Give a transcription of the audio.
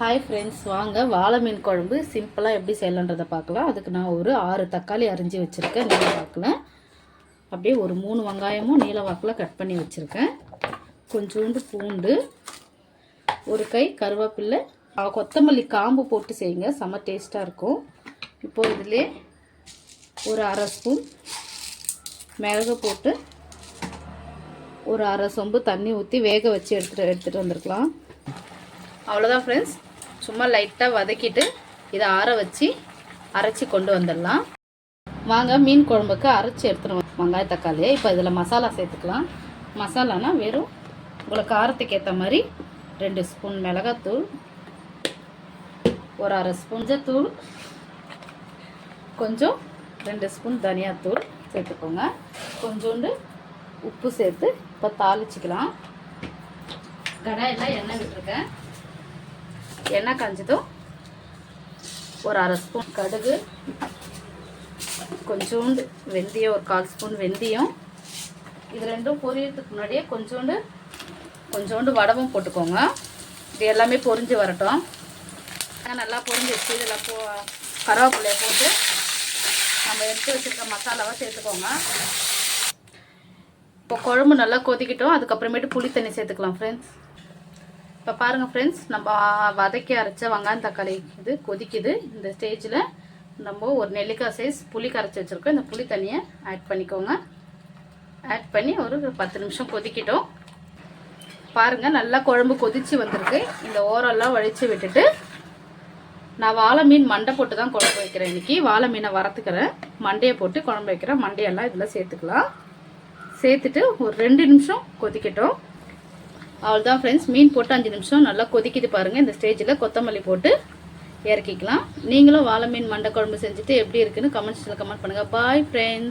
Hi friends வாங்க. வாழை மீன் குழம்பு சிம்பிளாக எப்படி செய்யலான்றதை பார்க்கலாம். அதுக்கு நான் ஒரு ஆறு தக்காளி அரிஞ்சு வச்சுருக்கேன். நீல வாக்கில் அப்படியே ஒரு மூணு வெங்காயமும் நீல வாக்கில் கட் பண்ணி வச்சுருக்கேன். கொஞ்சோண்டு பூண்டு ஒரு கை கருவேப்பில்லை கொத்தமல்லி காம்பு போட்டு செய்யுங்க. செம்ம டேஸ்ட்டாக இருக்கும். இப்போது இதிலே ஒரு அரை ஸ்பூன் மிளகு போட்டு ஒரு அரை சொம்பு தண்ணி ஊற்றி வேக வச்சு எடுத்துகிட்டு எடுத்துகிட்டு வந்திருக்கலாம். அவ்வளோதான் ஃப்ரெண்ட்ஸ் சும்மா லைட்டாக வதக்கிட்டு இதை ஆற வச்சு அரைச்சி கொண்டு வந்துடலாம். வாங்க மீன் குழம்புக்கு அரைச்சி எடுத்துருவோம் வெங்காய தக்காளி. இப்போ இதில் மசாலா சேர்த்துக்கலாம். மசாலானா வெறும் உங்களுக்கு காரத்துக்கு ஏற்ற மாதிரி ரெண்டு ஸ்பூன் மிளகாத்தூள் ஒரு அரை ஸ்பூன் தூள் கொஞ்சம் ரெண்டு ஸ்பூன் தனியாத்தூள் சேர்த்துக்கோங்க. கொஞ்சோண்டு உப்பு சேர்த்து இப்போ தாளிச்சிக்கலாம். கடாயில் எண்ணெய் விட்டுருக்கேன். எண்ணெய் காஞ்சதும் ஒரு அரை ஸ்பூன் கடுகு கொஞ்சோண்டு வெந்தயம் ஒரு கால் ஸ்பூன் வெந்தயம். இது ரெண்டும் பொரியறதுக்கு முன்னாடியே கொஞ்சோண்டு கொஞ்சோண்டு வடவும் போட்டுக்கோங்க. இது எல்லாமே பொரிஞ்சு வரட்டும். நல்லா பொரிஞ்சிச்சு இதில் போ கருவேப்பிலையை போட்டு நம்ம எடுத்து வச்சுருக்க மசாலாவை சேர்த்துக்கோங்க. இப்போ குழம்பு நல்லா கொதிக்கிட்டோம். அதுக்கப்புறமேட்டு புளி தண்ணி சேர்த்துக்கலாம் ஃப்ரெண்ட்ஸ் இப்போ பாருங்கள் ஃப்ரெண்ட்ஸ் நம்ம வதக்கி அரைச்ச வெங்காயம் தக்காளி இது கொதிக்குது. இந்த ஸ்டேஜில் நம்ம ஒரு நெல்லிக்காய் சைஸ் புளி கரைச்சி வச்சுருக்கோம். இந்த புளி தண்ணியை ஆட் பண்ணிக்கோங்க. ஆட் பண்ணி ஒரு பத்து நிமிஷம் கொதிக்கிட்டோம். பாருங்கள் நல்லா குழம்பு கொதிச்சு வந்திருக்கு. இந்த ஓரெல்லாம் வழித்து விட்டுட்டு நான் வாழை மீன் மண்டை போட்டு தான் குழம்பு வைக்கிறேன் இன்னைக்கு. வாழை மீனை வறுத்துக்கிறேன். மண்டையை போட்டு குழம்பு வைக்கிறேன். மண்டையெல்லாம் இதில் சேர்த்துக்கலாம். சேர்த்துட்டு ஒரு ரெண்டு நிமிஷம் கொதிக்கட்டும். அவ்வளோதான் ஃப்ரெண்ட்ஸ் மீன் போட்டு அஞ்சு நிமிஷம் நல்லா கொதிக்குது பாருங்கள் இந்த ஸ்டேஜில் கொத்தமல்லி போட்டு இறக்கிக்கலாம். நீங்களும் வாழை மீன் மண்டை குழம்பு செஞ்சுட்டு எப்படி இருக்குன்னு கமெண்ட்ஸில் கமெண்ட் பண்ணுங்கள் பாய் ஃப்ரெண்ட்ஸ்